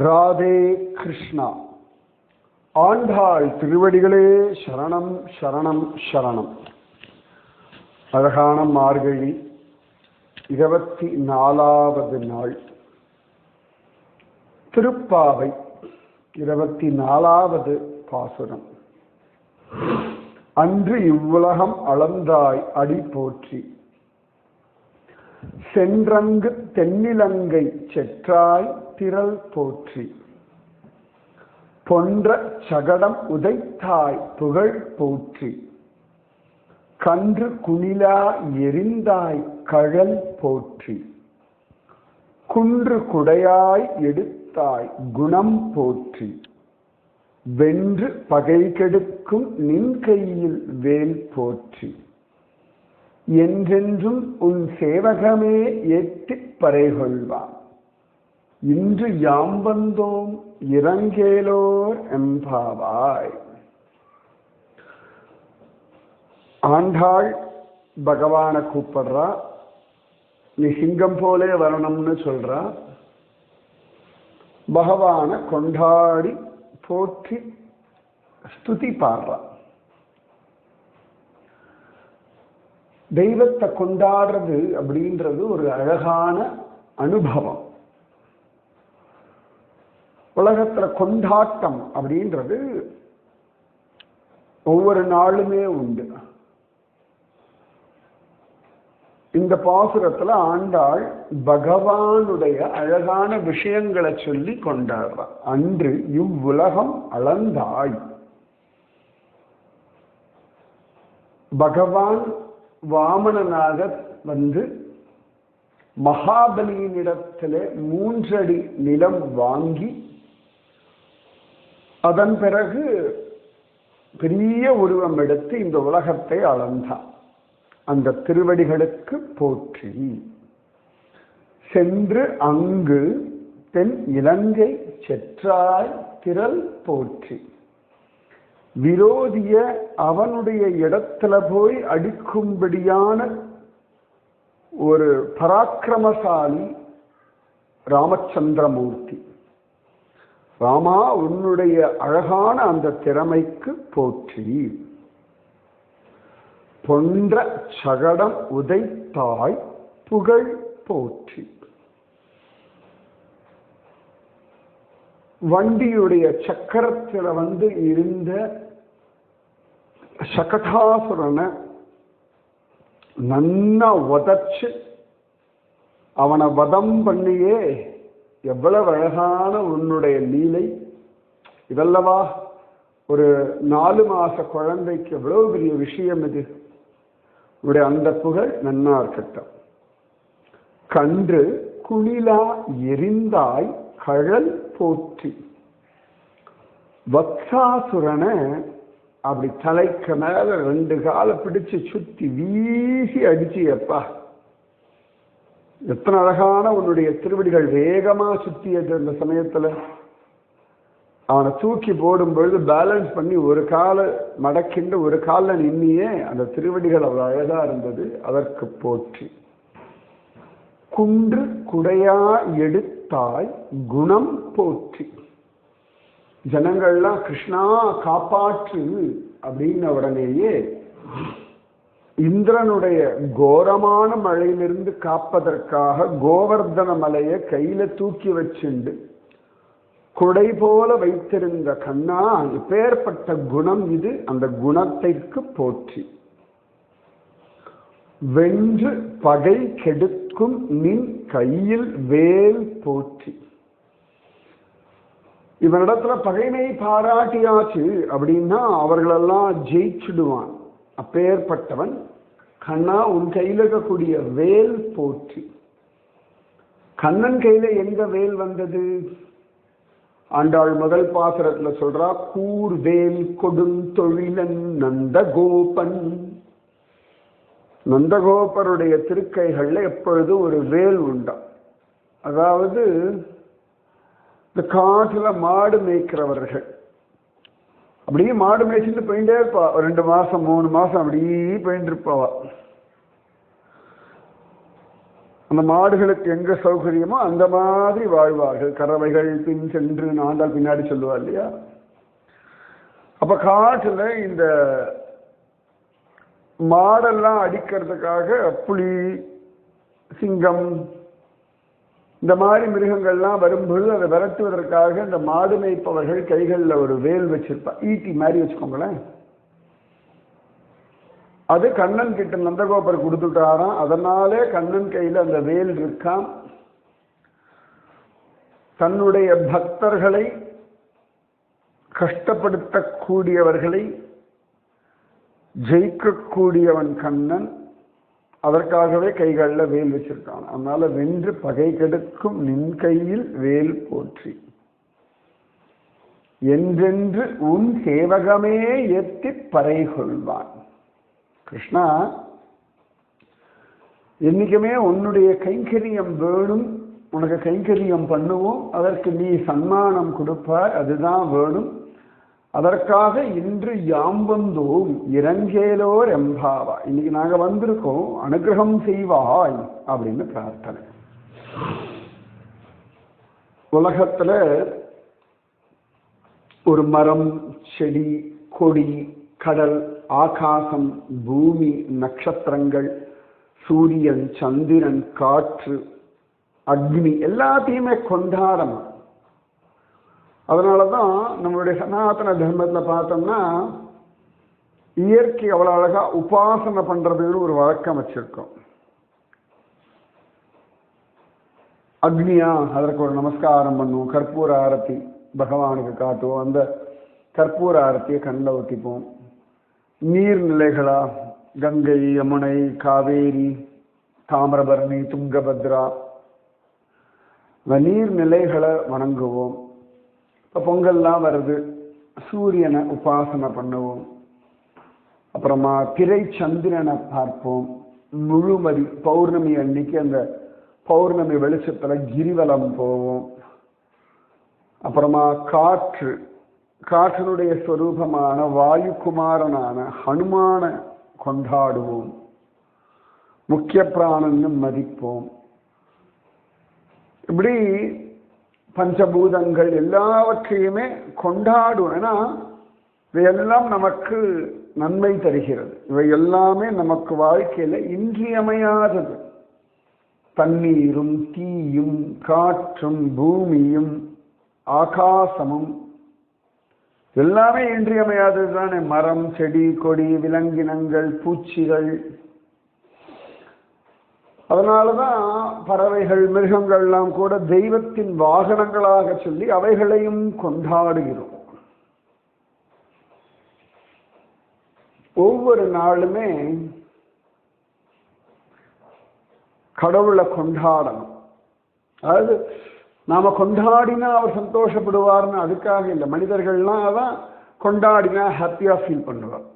ராதே கிருஷ்ணா. ஆண்டாள் திருவடிகளே சரணம் சரணம் சரணம். அழகான மார்கழி இருபத்தி நாலாவது நாள். திருப்பாவை இருபத்தி நாலாவது பாசுரம். அன்று இவ்வுலகம் அளந்தாய் அடி போற்றி. சென்றங்கு தென்னிலங்கை செற்றாய் திரள் போற்றி. பொன்ற சகடம் உதைத்தாய் புகழ் போற்றி. கன்று குணிலா எரிந்தாய் கழல் போற்றி. குன்று குடையாய் எடுத்தாய் குணம் போற்றி. வென்று பகை கெடுக்கும் நின் கையில் வேல் போற்றி. என்றென்றும் உன் சேவகமே ஏற்றிப் பறைகொள்வான் இன்று யாம் வந்தோம் இறங்கேலோர் எம்பாவாய். ஆண்டாள் பகவான கூப்பிடுறா. நீ சிங்கம் போலே வரணும்னு சொல்றா. பகவான கொண்டாடி போற்றி ஸ்துதி பாடுறா. தெய்வத்தை கொண்டாடுறது அப்படின்றது ஒரு அழகான அனுபவம். உலகத்துல கொண்டாட்டம் அப்படின்றது ஒவ்வொரு நாளுமே உண்டு. இந்த பாசுரத்துல ஆண்டாள் பகவானுடைய அழகான விஷயங்களை சொல்லி கொண்டாடுறான் அன்று இவ்வுலகம் அளந்தாய். பகவான் வாமனனாக வந்து மகாபலியினிடத்திலே மூன்றடி நிலம் வாங்கி அதன் பிறகு பெரிய உருவம் எடுத்து இந்த உலகத்தை அளந்தான் அந்த திருவடிகளுக்கு போற்றி. சென்று அங்கு தென் இலங்கை செற்றாய் திரள் போற்றி. விரோதிய அவனுடைய இடத்துல போய் அடிக்கும்படியான ஒரு பராக்கிரமசாலி ராமச்சந்திரமூர்த்தி. ராமா உன்னுடைய அழகான அந்த திறமைக்கு போற்றி. பொன்ற சகடம் உதைத்தாய் புகழ் போற்றி. வண்டியுடைய சக்கரத்தில் வந்து இருந்த சகடாசுரனை நன்னா உதச்சு அவனை வதம் பண்ணியே எவ்வளவு அழகான உன்னுடைய லீலை. இதல்லவா ஒரு நாலு மாச குழந்தைக்கு எவ்வளவு பெரிய விஷயம் இது. உடைய அந்த புகழ் நன்னா இருக்கட்டும். கன்று குளிலா எரிந்தாய் கழல் போற்றி. வத்சாசுரனை அப்படி தலைக்கு மேல ரெண்டு காலை பிடிச்சு சுத்தி வீசி அடிச்சியப்பா. எத்தனை அழகான உன்னுடைய திருவடிகள் வேகமாக சுற்றி அந்த சமயத்தில். அவனை தூக்கி போடும் பொழுது பேலன்ஸ் பண்ணி ஒரு காலை மடக்கின்ற ஒரு காலில் நின்னியே அந்த திருவடிகள் அவ்வளோ அழகாக இருந்தது. அதற்கு போற்றி. குன்று குடையா எடுத்தாய் குணம் போற்றி. ஜனங்கள்லாம் கிருஷ்ணா காப்பாற்று அப்படின்ன உடனேயே இந்திரனுடைய கோரமான மழையிலிருந்து காப்பதற்காக கோவர்தன மலையை கையில தூக்கி வச்சுண்டு குடை போல வைத்திருந்த கண்ணா இப்பேற்பட்ட குணம் இது. அந்த குணத்திற்கு போற்றி. வென்று பகை கெடுக்கும் நின் கையில் வேல் போற்றி. இவனிடத்துல பகைமை பாராட்டியாச்சு அப்படின்னா அவர்களெல்லாம் ஜெயிச்சுடுவான். அப்பேற்பட்டவன் கண்ணா உன் கையில் இருக்கக்கூடிய வேல் போற்றி. கண்ணன் கையில எங்க வேல் வந்தது? ஆண்டாள் முதல் பாசுரத்துல சொல்றா கூர்வேல் கொடுந்தொழிலன் நந்தகோபன். நந்தகோபருடைய திருக்கைகள்ல எப்பொழுதும் ஒரு வேல் உண்டா? அதாவது இந்த காட்டுல மாடு மேய்க்கிறவர்கள் அப்படியே மாடு மேய்ச்சிட்டு போயிட்டே இருப்பா. ரெண்டு மாசம் மூணு மாசம் அப்படியே போயிட்டு இருப்பாவா அந்த மாடுகளுக்கு எங்க சௌகரியமோ அந்த மாதிரி வாழ்வார்கள். கறவைகள் பின் சென்று நாண்டால் பின்னாடி சொல்லுவா இல்லையா? அப்ப காட்டுல இந்த மாடெல்லாம் அடிக்கிறதுக்காக புலி சிங்கம் இந்த மாதிரி மிருகங்கள்லாம் வரும்பொழுது அதை விரட்டுவதற்காக இந்த மாடு மேய்ப்பவர்கள் கைகளில் ஒரு வேல் வச்சிருப்பா ஈட்டி மாதிரி வச்சுக்கோங்களேன். அது கண்ணன் கிட்ட நந்தகோபர் கொடுத்துட்டாராம். அதனாலே கண்ணன் கையில் அந்த வேல் இருக்கான் தன்னுடைய பக்தர்களை கஷ்டப்படுத்தக்கூடியவர்களை ஜெயிக்கக்கூடியவன் கண்ணன். அதற்காகவே கைகளில் வேல் வச்சிருக்கான் அதனால வென்று பகை கெடுக்கும் நின் கையில் வேல் போற்றி. என்றென்று உன் சேவகமே எத்தி பறை கொள்வான் கிருஷ்ணா என்னைக்குமே உன்னுடைய கைங்கரியம் வேணும் உனக்கு கைங்கரியம் பண்ணுவோம் அதற்கு நீ சன்மானம் கொடுப்பார் அதுதான் வேணும். அதற்காக இன்று யாம் வந்தோம் இறங்கேலோர் எம்பாவா. இன்னைக்கு நாங்க வந்திருக்கோம் அனுகிரகம் செய்வாய் அப்படின்னு பிரார்த்தனை. உலகத்துல ஒரு மரம் செடி கொடி கடல் ஆகாசம் பூமி நட்சத்திரங்கள் சூரியன் சந்திரன் காற்று அக்னி எல்லாத்தையுமே கொண்டாடணும். அதனால தான் நம்மளுடைய சனாதன தர்மத்தில் பார்த்தோம்னா இயற்கை அவ்வளோ அழகாக உபாசனை பண்ணுறதுன்னு ஒரு வழக்கம் வச்சுருக்கோம். அக்னியா அதற்கு ஒரு நமஸ்காரம் பண்ணுவோம். கற்பூர ஆரத்தி பகவானுக்கு காட்டுவோம். அந்த கற்பூர ஆரத்தியை கண்ணில் ஒத்திப்போம் நீர்நிலைகளா கங்கை யமுனை காவேரி தாமிரபரணி துங்கபத்ரா நீர்நிலைகளை வணங்குவோம். இப்போ பொங்கல்லாம் வருது. சூரியனை உபாசனை பண்ணுவோம். அப்புறமா திரை சந்திரனை பார்ப்போம். முழுமதி பௌர்ணமி அன்னைக்கு அந்த பௌர்ணமி வெளிச்சத்தில் கிரிவலம் போவோம். அப்புறமா காற்று காற்றினுடைய ஸ்வரூபமான வாயுகுமாரனான ஹனுமான கொண்டாடுவோம். முக்கிய பிராணன்னு மதிப்போம். இப்படி பஞ்சபூதங்கள் எல்லாவற்றையுமே கொண்டாடுவோம் இவையெல்லாம் நமக்கு நன்மை தருகிறது. இவை எல்லாமே நமக்கு வாழ்க்கையில் இன்றியமையாதது. தண்ணீரும் தீயும் காற்றும் பூமியும் ஆகாசமும் எல்லாமே இன்றியமையாதது தானே மரம் செடி கொடி விலங்கினங்கள் பூச்சிகள் அதனாலதான் பறவைகள் மிருகங்கள்லாம் கூட தெய்வத்தின் வாகனங்களாக சொல்லி அவைகளையும் கொண்டாடுகிறோம். ஒவ்வொரு நாளுமே கடவுளை கொண்டாடணும். அதாவது நாம கொண்டாடினா அவர் சந்தோஷப்படுவார்னு அதுக்காக இல்லை. மனிதர்கள்லாம் தான் கொண்டாடினா ஹாப்பியா ஃபீல் பண்ணுவார்.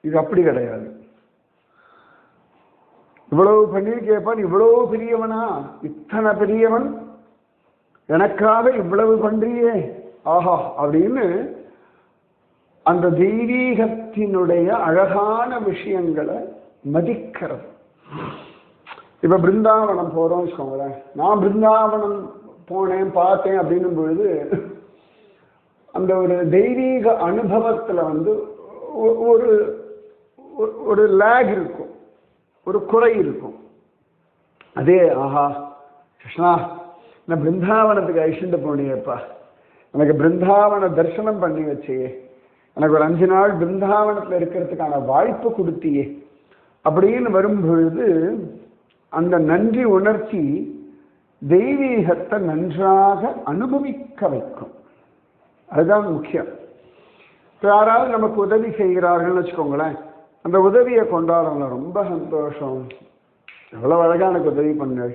இது அப்படி கிடையாது. இவ்வளவு பண்ணியிருக்கேப்பான் இவ்வளவு பெரியவனா? இத்தனை பெரியவன்? எனக்காக இவ்வளவு பண்றியே? ஆஹா அப்படின்னு அந்த தெய்வீகத்தினுடைய அழகான விஷயங்களை மதிக்கிறது. இப்ப பிருந்தாவனம் போறோம் வச்சுக்கோங்களேன். நான் பிருந்தாவனம் போனேன் பார்த்தேன் அப்படின்னும் பொழுது அந்த ஒரு தெய்வீக அனுபவத்துல வந்து ஒரு- ஒரு லேக் இருக்கும். ஒரு குறை இருக்கும். அதே ஆஹா கிருஷ்ணா நான் பிருந்தாவனத்துக்கு ஐஷண்ட போனியேப்பா எனக்கு பிருந்தாவன தரிசனம் பண்ணி வச்சையே. எனக்கு ஒரு அஞ்சு நாள் பிருந்தாவனத்தில் இருக்கிறதுக்கான வாய்ப்பு கொடுத்தியே. அப்படின்னு வரும்பொழுது அந்த நன்றி உணர்ச்சி தெய்வீகத்தை நன்றாக அனுபவிக்க வைக்கும். அதுதான் முக்கியம். யாராவது நமக்கு உதவி செய்கிறார்கள்னு வச்சுக்கோங்களேன். அந்த உதவியை கொண்டாடணும் ரொம்ப சந்தோஷம். எவ்வளோ அழகாக எனக்கு உதவி பண்ணு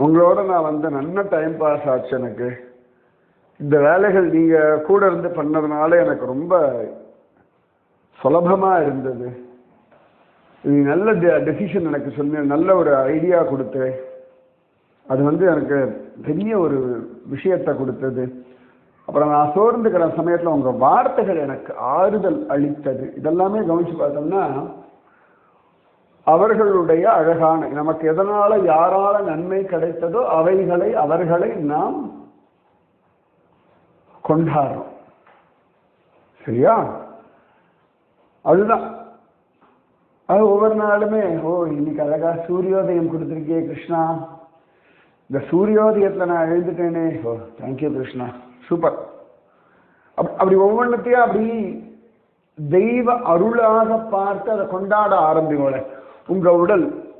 உங்களோட நான் வந்து நல்ல டைம் பாஸ் ஆச்சு எனக்கு. இந்த வேலைகள் நீங்கள் கூட இருந்து பண்ணதுனால எனக்கு ரொம்ப சுலபமாக இருந்தது. நீ நல்ல டெசிஷன் எனக்கு சொன்ன நல்ல ஒரு ஐடியா கொடுத்து அது வந்து எனக்கு பெரிய ஒரு விஷயத்தை கொடுத்தது. அப்புறம் நான் சோர்ந்துக்கிற சமயத்தில் உங்கள் வார்த்தைகள் எனக்கு ஆறுதல் அளித்தது. இதெல்லாமே கவனித்து பார்த்தோம்னா அவர்களுடைய அழகான நமக்கு எதனால் யாரால நன்மை கிடைத்ததோ அவைகளை அவர்களை நாம் கொண்டாடுறோம். சரியா? அதுதான். அது ஒவ்வொரு நாளுமே ஓ இன்னைக்கு அழகா சூரியோதயம் கொடுத்துருக்கே கிருஷ்ணா. இந்த சூரியோதயத்தை நான் எழுந்துட்டேனே. Oh thank you Krishna. சூப்பர். அப்- அப்படி ஒவ்வொன்றத்தையும் அப்படி தெய்வ அருளாக பார்த்து அதை கொண்டாட ஆரம்பிங்கள. உங்க உடல்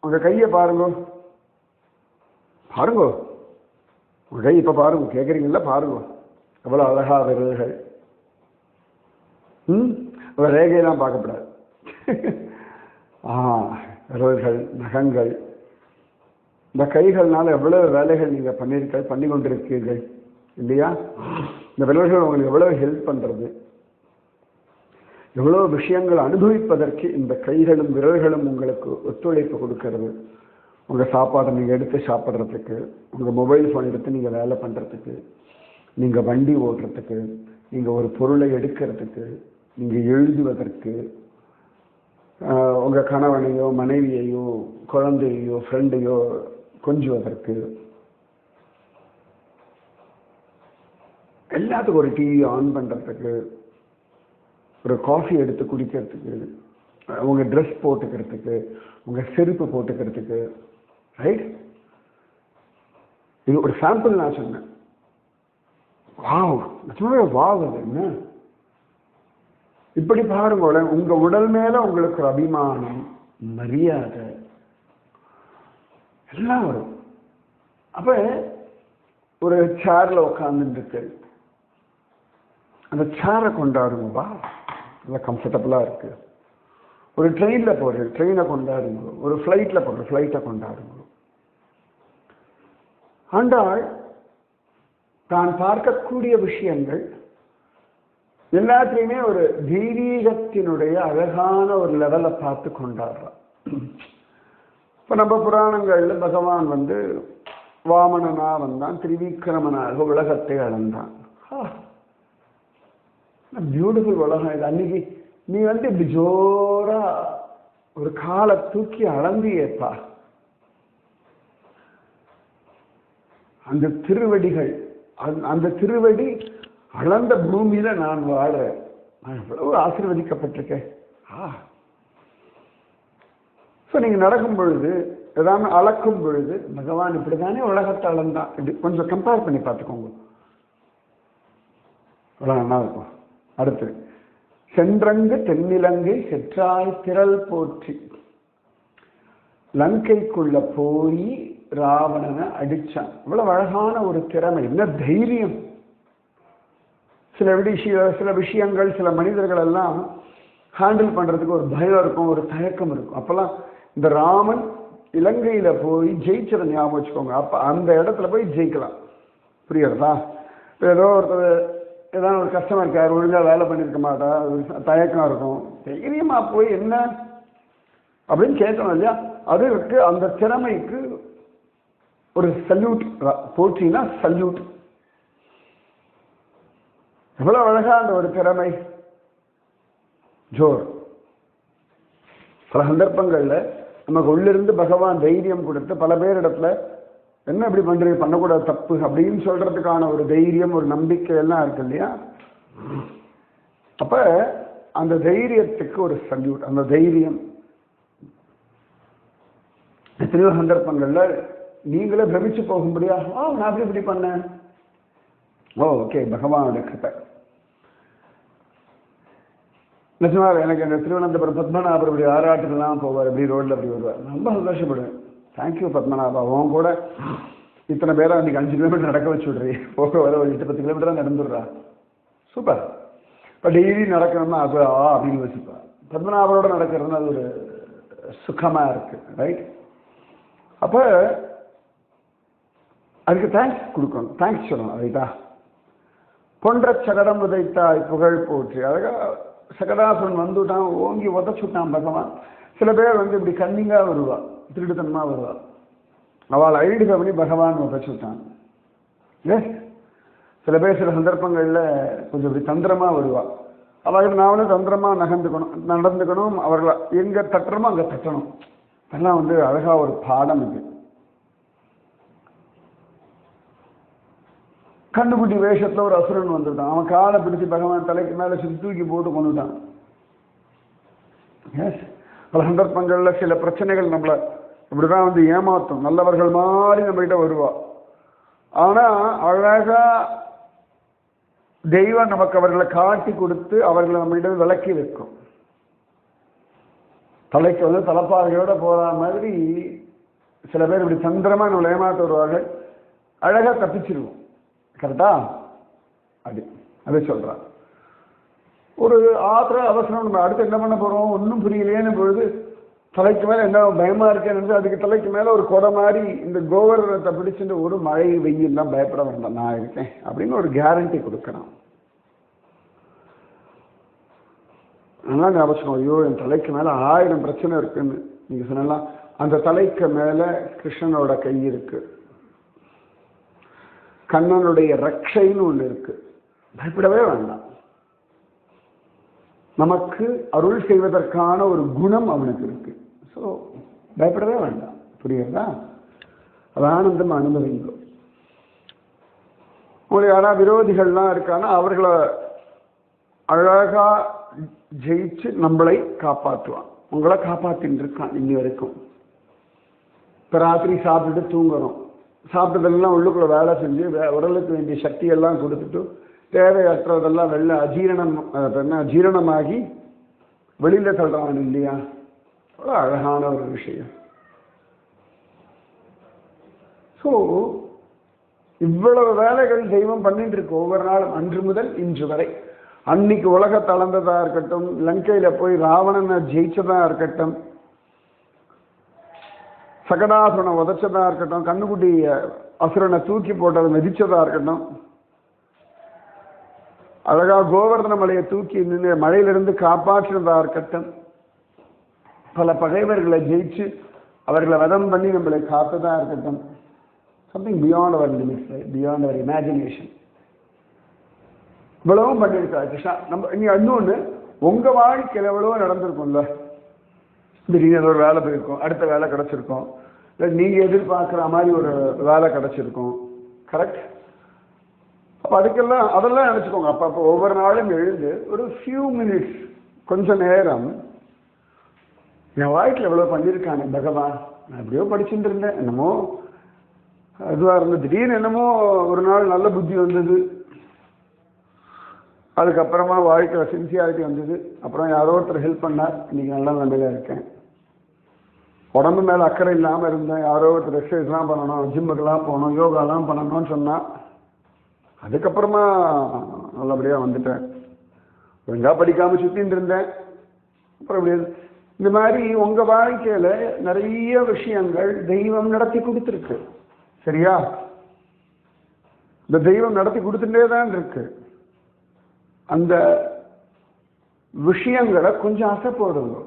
உங்க கையை பாருங்க. பாருங்க. உங்க கை இப்ப பாருங்க. கேக்குறீங்கல்ல பாருங்க. எவ்வளவு அழகா விரல்கள். ம்? ரேகையெல்லாம் பார்க்கப்படாது. ஆ விரல்கள் நகங்கள். இந்த கைகள்னால எவ்வளவு வேலைகள் நீங்க பண்ணியிருக்க பண்ணி கொண்டிருக்கீர்கள் இல்லையா? இந்த விரல்கள் உங்களுக்கு எவ்வளவு ஹெல்ப் பண்றது? எவ்வளவு விஷயங்கள் அனுபவிப்பதற்கு இந்த கைகளும் விரல்களும் உங்களுக்கு ஒத்துழைப்பு கொடுக்கறது. உங்கள் சாப்பாடை நீங்கள் எடுத்து சாப்பிட்றதுக்கு உங்கள் மொபைல் ஃபோன் எடுத்து நீங்கள் வேலை பண்ணுறதுக்கு நீங்கள் வண்டி ஓட்டுறதுக்கு நீங்கள் ஒரு பொருளை எடுக்கிறதுக்கு நீங்கள் எழுதுவதற்கு உங்கள் கணவனையோ மனைவியையோ குழந்தையோ ஃப்ரெண்டையோ கொஞ்சுவதற்கு எல்லாத்துக்கும் ஒரு டிவி ஆன் பண்ணுறதுக்கு ஒரு காஃபி எடுத்து குடிக்கிறதுக்கு உங்கள் ட்ரெஸ் போட்டுக்கிறதுக்கு உங்க செருப்பு போட்டுக்கிறதுக்கு ரைட் இது ஒரு சாம்பிள் நான் சொன்னேன். வாவ் நிஜமாவே வாவ் அது என்ன? இப்படி பாருங்களேன் உங்க உடல் மேல உங்களுக்கு ஒரு அபிமானம் மரியாதை எல்லாம் வரும். அப்ப ஒரு சேர்ல உட்காந்துட்டு அந்த சேரை கொண்டாடுங்கப்பா. வா நல்லா கம்ஃபர்டபுளாக இருக்குது ஒரு ட்ரெயினில் போகிற ட்ரெயினை கொண்டாடுங்க. ஒரு ஃப்ளைட்டில் போறேன் ஃப்ளைட்டை கொண்டாடுங்க. ஆண்டாள் தான் பார்க்கக்கூடிய விஷயங்கள் எல்லாத்துலேயுமே ஒரு தெய்வீகத்தினுடைய அழகான ஒரு லெவலை பார்த்து கொண்டாடுறான். இப்போ நம்ம புராணங்களில் பகவான் வந்து வாமனனா வந்தான் திரிவிக்கிரமனாக உலகத்தை அளந்தான். பியூட்டிஃபுல் உலகம் இது. அன்னைக்கு நீ வந்து இப்படி ஜோரா ஒரு காலை தூக்கி அளந்தியேப்பா. அந்த திருவடிகள் அந்த- அந்த திருவடி அளந்த பூமியில நான் வாழ்றேன். நான் எவ்வளவு ஆசீர்வதிக்கப்பட்டிருக்கேன். ஆ. ஸோ நீங்கள் நடக்கும் பொழுது ஏதாவது அளக்கும் பொழுது பகவான் இப்படிதானே உலகத்தை அளந்தான். இப்படி கொஞ்சம் கம்பேர் பண்ணி பார்த்துக்கோங்க. அவ்வளோ நல்லா இருக்கும். அடுத்து சென்றங்கு தென்னிலங்கை செற்றாய் திரள் போற்றி. லங்கைக்குள்ள போய் ராவணனை அடிச்சான். இவ்வளவு அழகான ஒரு திறமை என்ன தைரியம். சில விஷய சில விஷயங்கள் சில மனிதர்கள் எல்லாம் ஹேண்டில் பண்றதுக்கு ஒரு பயம் இருக்கும் ஒரு தயக்கம் இருக்கும். அப்பெல்லாம் இந்த ராமன் இலங்கையில போய் ஜெயிச்சதை ஞாபகம் வச்சுக்கோங்க. அப்ப அந்த இடத்துல போய் ஜெயிக்கலாம். புரியுறதா ஏதோ ஒருத்தர் ஏதாவது ஒரு கஸ்டமர் இருக்கார் ஒழுங்காக வேலை பண்ணியிருக்க மாட்டா தயக்கம் இருக்கும். தைரியமா போய் என்ன அப்படின்னு கேட்கணும் இல்லையா? அதுக்கு அந்த திறமைக்கு ஒரு சல்யூட் போச்சுன்னா சல்யூட் எவ்வளோ அழகாக அந்த ஒரு திறமை. ஜோர். பல சந்தர்ப்பங்களில் நமக்கு உள்ளிருந்து பகவான் தைரியம் கொடுத்து பல பேரிடத்துல என்ன இப்படி பண்றீங்க? பண்ணக்கூடாது தப்பு அப்படின்னு சொல்றதுக்கான ஒரு தைரியம் ஒரு நம்பிக்கை எல்லாம் இருக்கு இல்லையா? அப்ப அந்த தைரியத்துக்கு ஒரு சல்யூட் அந்த தைரியம். எத்தனையோ சந்தர்ப்பங்கள்ல நீங்களே பிரமிச்சு போகும்படியா ஆ நான் அப்படி இப்படி பண்ணேன். ஓ ஓகே பகவானோட கிருப்பை நிஜமாக எனக்கு இந்த திருவனந்தபுரம் பத்மநாபர் இப்படி ஆராட்டுக்கெல்லாம் போவார் இப்படி ரோட்ல அப்படி வருவார். ரொம்ப சந்தோஷப்படுவேன். தேங்க்யூ பத்மநாபா உன் கூட இத்தனை பேரை அன்றைக்கி அஞ்சு கிலோமீட்டர் நடக்க வச்சு போக வர ஒரு எட்டு பத்து கிலோமீட்டர் நடந்துடுறா. சூப்பர் இப்போ டெய்லி நடக்கணும்னா அது ஆ அப்படின்னு வச்சுப்பா பத்மநாபரோட நடக்கிறதுனா அது ஒரு சுகமாக இருக்கு ரைட் அப்போ அதுக்கு தேங்க்ஸ் கொடுக்கணும். தேங்க்ஸ் சொல்லணும் ரைட்டா பொன்ற சகடம் உதைத்தாய் புகழ் போற்றி. அழகாக சகடாசுரன் வந்துட்டான் ஓங்கி உதச்சுட்டான் பகவான். சில பேர் வந்து இப்படி கன்னிங்காக வருவா. திருடுத்தனமாக வருவாள் அவள் ஐடென்டிஃபை பண்ணி பகவான் உதச்சுட்டான் எஸ் சில பேர் சில சந்தர்ப்பங்களில் கொஞ்சம் இப்படி தந்திரமாக வருவாள் அவர்கள் நாமளும் தந்திரமாக நகர்ந்துக்கணும் நடந்துக்கணும். அவர்களை எங்கே தட்டுறமோ அங்கே தட்டணும். அதெல்லாம் வந்து அழகாக ஒரு பாடம் இது. கண்டுபிடி வேஷத்தில் ஒரு அசுரன் வந்துட்டான். அவன் காலை பிடிச்சி பகவான் தலைக்கு மேலே சுத்தி தூக்கி போட்டு கொண்டுட்டான். எஸ் பல சந்தர்ப்பங்களில் சில பிரச்சனைகள் நம்மளை இப்படிதான் வந்து ஏமாத்தும். நல்லவர்கள் மாதிரி நம்மகிட்ட வருவாள் வருவா. ஆனா அழகா தெய்வம் நமக்கு அவர்களை காட்டி கொடுத்து அவர்களை நம்மகிட்ட விளக்கி வைக்கும். தலைக்கு வந்து தலைப்பாகையோட போற மாதிரி சில பேர் இப்படி தந்திரமா நம்மளை ஏமாத்த வருவார்கள். அழகா தப்பிச்சிருவோம். கரெக்டா? அது அதை சொல்றான். ஒரு ஆத்திர அவசரம் நம்ம அடுத்து என்ன பண்ண போறோம்? ஒன்றும் புரியலையேன்னு பொழுது தலைக்கு மேலே என்ன பயமா இருக்கேன்னு அதுக்கு தலைக்கு மேலே ஒரு கொடை மாதிரி இந்த கோவர்ணத்தை பிடிச்சிட்டு ஒரு மழை வெயில் தான் பயப்பட வேண்டாம் நான் இருக்கேன் அப்படின்னு ஒரு கேரண்டி கொடுக்கணும் அதெல்லாம் ஞாபகம் ஐயோ என் தலைக்கு மேலே ஆயிரம் பிரச்சனை இருக்குன்னு நீங்கள் சொன்னலாம் அந்த தலைக்கு மேலே கிருஷ்ணனோட கை இருக்கு. கண்ணனுடைய ரக்ஷைன்னு ஒன்று இருக்கு. பயப்படவே வேண்டாம். நமக்கு அருள் செய்வதற்கான ஒரு குணம் அவனுக்கு இருக்கு. ஸோ பயப்படவே வேண்டாம். புரியுறதா அது ஆனந்தம் அனுபவிங்க உங்களுக்கு யாரா விரோதிகள்லாம் இருக்கான்னா அவர்களை அழகாக ஜெயிச்சு நம்மளை காப்பாற்றுவான் உங்களை காப்பாற்றின்னு இருக்கான் இன்னி வரைக்கும். இப்போ ராத்திரி சாப்பிட்டுட்டு தூங்குறோம். சாப்பிட்டதெல்லாம் உள்ளுக்குள்ள வேலை செஞ்சு வே- உடலுக்கு வேண்டிய சக்தியெல்லாம் கொடுத்துட்டு தேவையற்றதெல்லாம் வெளில அஜீரணம் என்ன அஜீரணமாகி வெளியில் தள்ளுறான் இல்லையா? அவ்வளோ அழகான ஒரு விஷயம். ஸோ இவ்வளவு வேலைகள் தெய்வம் பண்ணிட்டு இருக்கு ஒவ்வொரு நாளும் அன்று முதல் இன்று வரை. அன்னைக்கு உலக தளர்ந்ததா இருக்கட்டும் லங்கையில போய் ராவணனை ஜெயிச்சதா இருக்கட்டும் சகடாசுரனை உதச்சதா இருக்கட்டும் கண்ணுக்குட்டி அசுரனை தூக்கி போட்டதை மிதிச்சதா இருக்கட்டும் அழகா கோவர்தன மலையை தூக்கி நின்று மழையிலிருந்து காப்பாற்றினதா இருக்கட்டும் பல பகைவர்களை ஜெயிச்சு அவர்களை வதம் பண்ணி நம்மளை காத்ததாக இருக்கட்டும். Something beyond our limits beyond our imagination இவ்வளவும் பண்ணியிருக்காரு கிருஷ்ணா. நம்ம நீங்கள் இன்னொன்று உங்கள் வாழ்க்கையில் எவ்வளவோ நடந்திருக்கும்ல. திடீர்னு ஒரு வேலை போயிருக்கோம் அடுத்த வேலை கிடச்சிருக்கோம். இல்லை நீங்கள் எதிர்பார்க்குற மாதிரி ஒரு வேலை கிடச்சிருக்கோம். கரெக்ட் அப்போ அதுக்கெல்லாம் அதெல்லாம் நினச்சிக்கோங்க. அப்போ அப்போ ஒவ்வொரு நாளும் எழுந்து ஒரு ஃபியூ மினிட்ஸ் கொஞ்சம் நேரம் என் வாழ்க்கையில் எவ்வளோ பண்ணியிருக்கானே பகவான். நான் எப்படியோ படிச்சுட்டு இருந்தேன். என்னமோ அதுவாக இருந்தது. திடீர்னு என்னமோ ஒரு நாள் நல்ல புத்தி வந்தது. அதுக்கப்புறமா வாழ்க்கையில் சின்சியாரிட்டி வந்தது. அப்புறம் யாரோ ஒருத்தர் ஹெல்ப் பண்ணார். இன்றைக்கி நல்ல நிலையில இருக்கேன். உடம்பு மேலே அக்கறை இல்லாமல் இருந்தேன். யாரோ ஒருத்தர் எக்ஸசைஸ்லாம் பண்ணணும் ஜிம்முக்கெல்லாம் போகணும் யோகாலாம் பண்ணணும்னு சொன்னால் அதுக்கப்புறமா நல்லபடியாக வந்துட்டேன். ஒழுங்காக படிக்காமல் சுற்றின்னு இருந்தேன். அப்புறம் இப்படி இந்த மாதிரி உங்கள் வாழ்க்கையில் நிறைய விஷயங்கள் தெய்வம் நடத்தி கொடுத்துருக்கு. சரியா? இந்த தெய்வம் நடத்தி கொடுத்துட்டே தான் இருக்கு. அந்த விஷயங்களை கொஞ்சம் ஆசைப்படுங்க போடுங்க.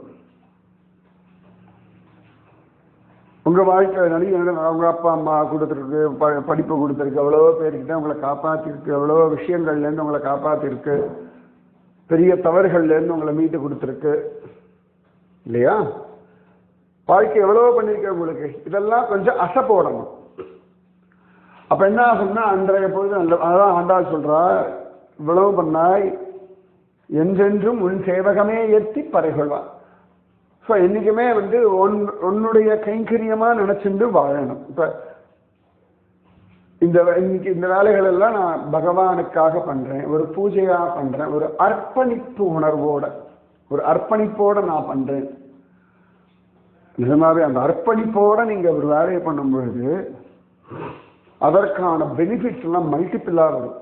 உங்க வாழ்க்கையில் நிறைய அவங்க அப்பா அம்மா கொடுத்துருக்கு ப படிப்பு கொடுத்துருக்கு எவ்வளவோ பேர்கிட்ட உங்களை காப்பாற்றிருக்கு எவ்வளவோ விஷயங்கள்லேருந்து உங்களை காப்பாற்றிருக்கு பெரிய தவறுகள்லேருந்து உங்களை மீட்டு கொடுத்துருக்கு. இல்லையா? வாழ்க்கை எவ்வளவோ பண்ணியிருக்க உங்களுக்கு இதெல்லாம் கொஞ்சம் அசை போடணும். அப்ப என்ன ஆகும்னா அன்றைய பொழுது நல்ல அதான் ஆண்டாள் சொல்றா இவ்வளவு பண்ணாய் என்றென்றும் உன் சேவகமே ஏற்றி பறைகொள்வான் ஸோ என்றைக்குமே வந்து ஒன் உன்னுடைய கைங்கரியமாக நினச்சிட்டு வாழணும். இப்போ இந்த இன்னைக்கு இந்த வேலைகள் எல்லாம் நான் பகவானுக்காக பண்ணுறேன் ஒரு பூஜையாக பண்ணுறேன் ஒரு அர்ப்பணிப்பு உணர்வோட. ஒரு அர்ப்பணிப்போட நான் பண்றேன். நிஜமாவே அந்த அர்ப்பணிப்போட நீங்க ஒரு வேலையை பண்ணும் பொழுது அதற்கான பெனிஃபிட்ஸ் எல்லாம் மல்டிபிளா வரும்.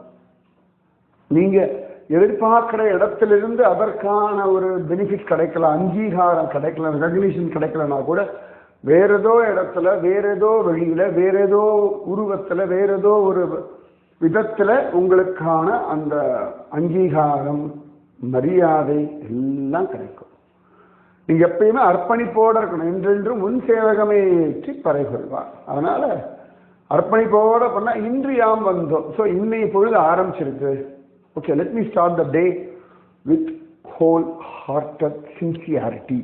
நீங்க எதிர்பார்க்கிற இடத்திலிருந்து அதற்கான ஒரு பெனிஃபிட் கிடைக்கல அங்கீகாரம் கிடைக்கல ரெகக்னிஷன் கிடைக்கலன்னா கூட வேற ஏதோ இடத்துல வேற ஏதோ வழியில வேற ஏதோ உருவத்துல வேற ஏதோ ஒரு விதத்துல உங்களுக்கான அந்த அங்கீகாரம் மரியாதை எல்லாம் கிடைக்கும். நீங்க எப்பயுமே அர்ப்பணிப்போட இருக்கணும். என்றென்றும் முன் சேவகமே ஏற்றி பறைகொள்வார். அதனால அர்ப்பணிப்போட பண்ணா இன்று யாம் வந்தோம். ஸோ இன்னைய பொழுது ஆரம்பிச்சிருக்கு. Okay let me start the day with whole hearted sincerity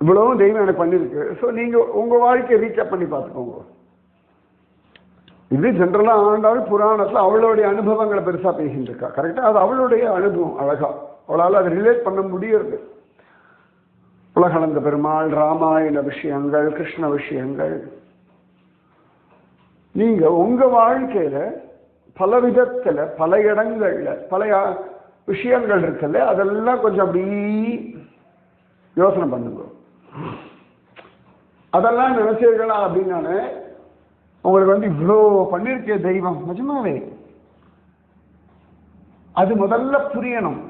இவ்வளவும் தெய்வம் எனக்கு பண்ணியிருக்கு ஸோ நீங்கள் உங்கள் வாழ்க்கையை ரீகேப் பண்ணி பார்த்துக்கோங்க. இது ஜென்ரலாக ஆண்டாள் புராணத்தில் அவளுடைய அனுபவங்களை பெருசாக பேசிட்டு இருக்கா. கரெக்டாக அது அவளுடைய அனுபவம் அழகா. அவளால் அதை ரிலேட் பண்ண முடியறது. உலகளந்த பெருமாள் ராமாயண விஷயங்கள் கிருஷ்ண விஷயங்கள். நீங்க உங்க வாழ்க்கையில பல விதத்துல பல இடங்கள்ல பல விஷயங்கள் இருக்குல்ல அதெல்லாம் கொஞ்சம் அப்படி யோசனை பண்ணுங்க. அதெல்லாம் நினைச்சீர்களா அப்படின்னு உங்களுக்கு வந்து இவ்வளோ பண்ணியிருக்கே தெய்வம் நிஜமாவே. அது முதல்ல புரியணும்.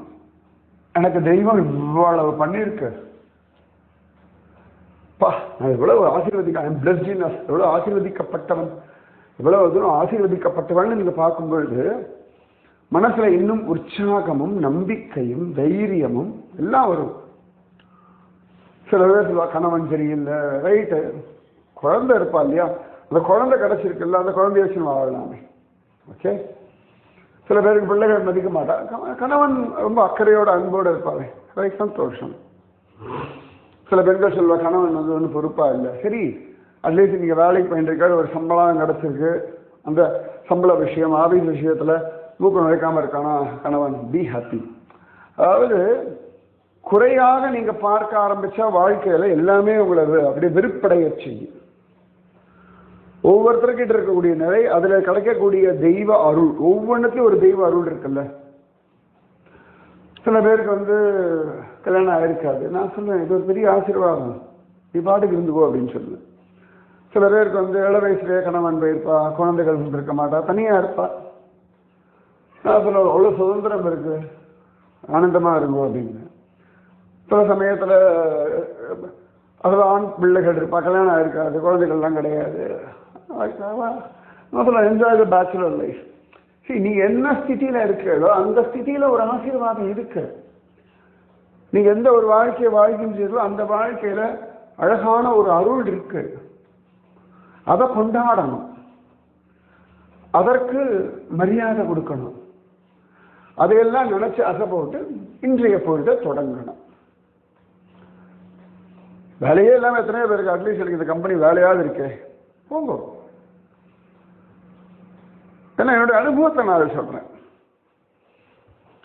எனக்கு தெய்வம் இவ்வளவு பண்ணியிருக்கு பா நான் எவ்வளவு ஆசீர்வதிக்க பிளஸ்டினஸ் எவ்வளோ ஆசீர்வதிக்கப்பட்டவன் இவ்வளவு தூரம் ஆசீர்வதிக்கப்பட்டவன் நீங்க பார்க்கும்பொழுது மனசுல இன்னும் உற்சாகமும் நம்பிக்கையும் தைரியமும் எல்லாம் வரும். சில பேர் சொல்லுவா கணவன் சரியில்லை ரைட்டு குழந்தை இருப்பா இல்லையா? அந்த குழந்தை கிடச்சிருக்குல்ல அந்த குழந்தைய வச்சு வாழலாமே. ஓகே சில பேருக்கு பிள்ளைகள் மதிக்க மாட்டா கணவன் ரொம்ப அக்கறையோட அன்போடு இருப்பாங்க ரைட் சந்தோஷம். சில பெண்கள் சொல்வா கணவன் வந்து ஒன்றும் பொறுப்பாக இல்லை. சரி அட்லீஸ்ட் நீங்கள் வேலைக்கு போயிட்டு ஒரு சம்பளம் கிடச்சிருக்கு. அந்த சம்பள விஷயம் ஆபீஸ் விஷயத்தில் மூக்கம் நுழைக்காமல் இருக்கானா? கணவன் பி ஹாப்பி அதாவது குறையாக நீங்கள் பார்க்க ஆரம்பித்தா வாழ்க்கையில் எல்லாமே உங்களை அப்படியே வெறுப்படைய செய்யும். ஒவ்வொருத்தர்கிட்ட இருக்கக்கூடிய நிலை அதுல கிடைக்கக்கூடிய தெய்வ அருள். ஒவ்வொன்றுத்தையும் ஒரு தெய்வ அருள் இருக்குல்ல? சில பேருக்கு வந்து கல்யாணம் ஆயிருக்காது. நான் சொல்லுவேன் இது ஒரு பெரிய ஆசீர்வாதம். நீ பாட்டுக்கு இருந்துக்கோ அப்படின்னு சொல்லுவேன் சில பேருக்கு வந்து இள வயசுலேயே கணவன் போயிருப்பா குழந்தைகள் இருக்க மாட்டா தனியா இருப்பா. நான் சொல்லுவேன் அவ்வளோ சுதந்திரம் இருக்கு. ஆனந்தமா இருக்கும் அப்படின்னு. சில சமயத்துல அதில் ஆண் பிள்ளைகள் இருப்பா கல்யாணம் ஆயிருக்காது குழந்தைகள்லாம் கிடையாது. நான் சொல்ல என்ஜாய் த பேச்சுலர் லைஃப் சரி நீ என்ன ஸ்திதியில் இருக்கிறதோ அந்த ஸ்திதியில் ஒரு ஆசீர்வாதம் இருக்கு. நீ எந்த ஒரு வாழ்க்கையை வாழ்கின்றீர்களோ அந்த வாழ்க்கையில் அழகான ஒரு அருள் இருக்கு. அதை கொண்டாடணும். அதற்கு மரியாதை கொடுக்கணும். அதையெல்லாம் நினைச்சு அசை போட்டு இன்றைய பொழுதை தொடங்கணும். வேலையே இல்லாமல் எத்தனையோ பேருக்கு அட்லீஸ்ட் எனக்கு இந்த கம்பெனி வேலையாவது இருக்கே. போங்க. ஏன்னா என்னுடைய அனுபவத்தை நான் அதை சொல்றேன்.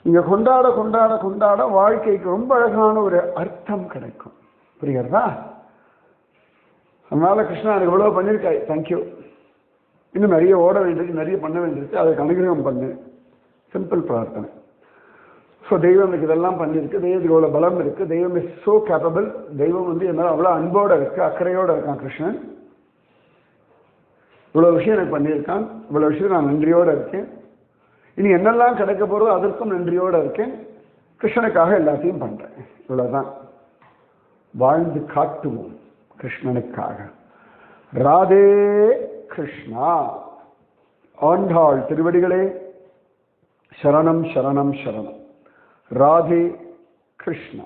நீங்க கொண்டாட கொண்டாட கொண்டாட வாழ்க்கைக்கு ரொம்ப அழகான ஒரு அர்த்தம் கிடைக்கும். புரியுறதா அதனால கிருஷ்ணா எனக்கு இவ்வளோ பண்ணியிருக்காய் தேங்க்யூ இன்னும் நிறைய ஓட வேண்டியிருக்கு நிறைய பண்ண வேண்டியிருக்கு. அதை அனுகிரகம் பண்ணு. சிம்பிள் பிரார்த்தனை. ஸோ தெய்வம் எனக்கு இதெல்லாம் பண்ணியிருக்கு. தெய்வத்துக்கு இவ்வளோ பலம் இருக்குது தெய்வம் இஸ் ஸோ கேப்பபிள் தெய்வம் வந்து என்னால் அவ்வளோ அன்போடு இருக்குது அக்கறையோடு இருக்கான் கிருஷ்ணன். இவ்வளோ விஷயம் எனக்கு பண்ணியிருக்கான். இவ்வளோ விஷயம் நான் நன்றியோடு இருக்கேன். இனி என்னெல்லாம் கிடைக்க போகிறதோ அதற்கும் நன்றியோடு இருக்கேன். கிருஷ்ணனுக்காக எல்லாத்தையும் பண்ணுறேன் இவ்வளோதான் வாழ்ந்து காட்டுவோம் கிருஷ்ணனுக்காக. ராதே கிருஷ்ணா. ஆண்டாள் திருவடிகளே சரணம் சரணம் சரணம். ராதே கிருஷ்ணா.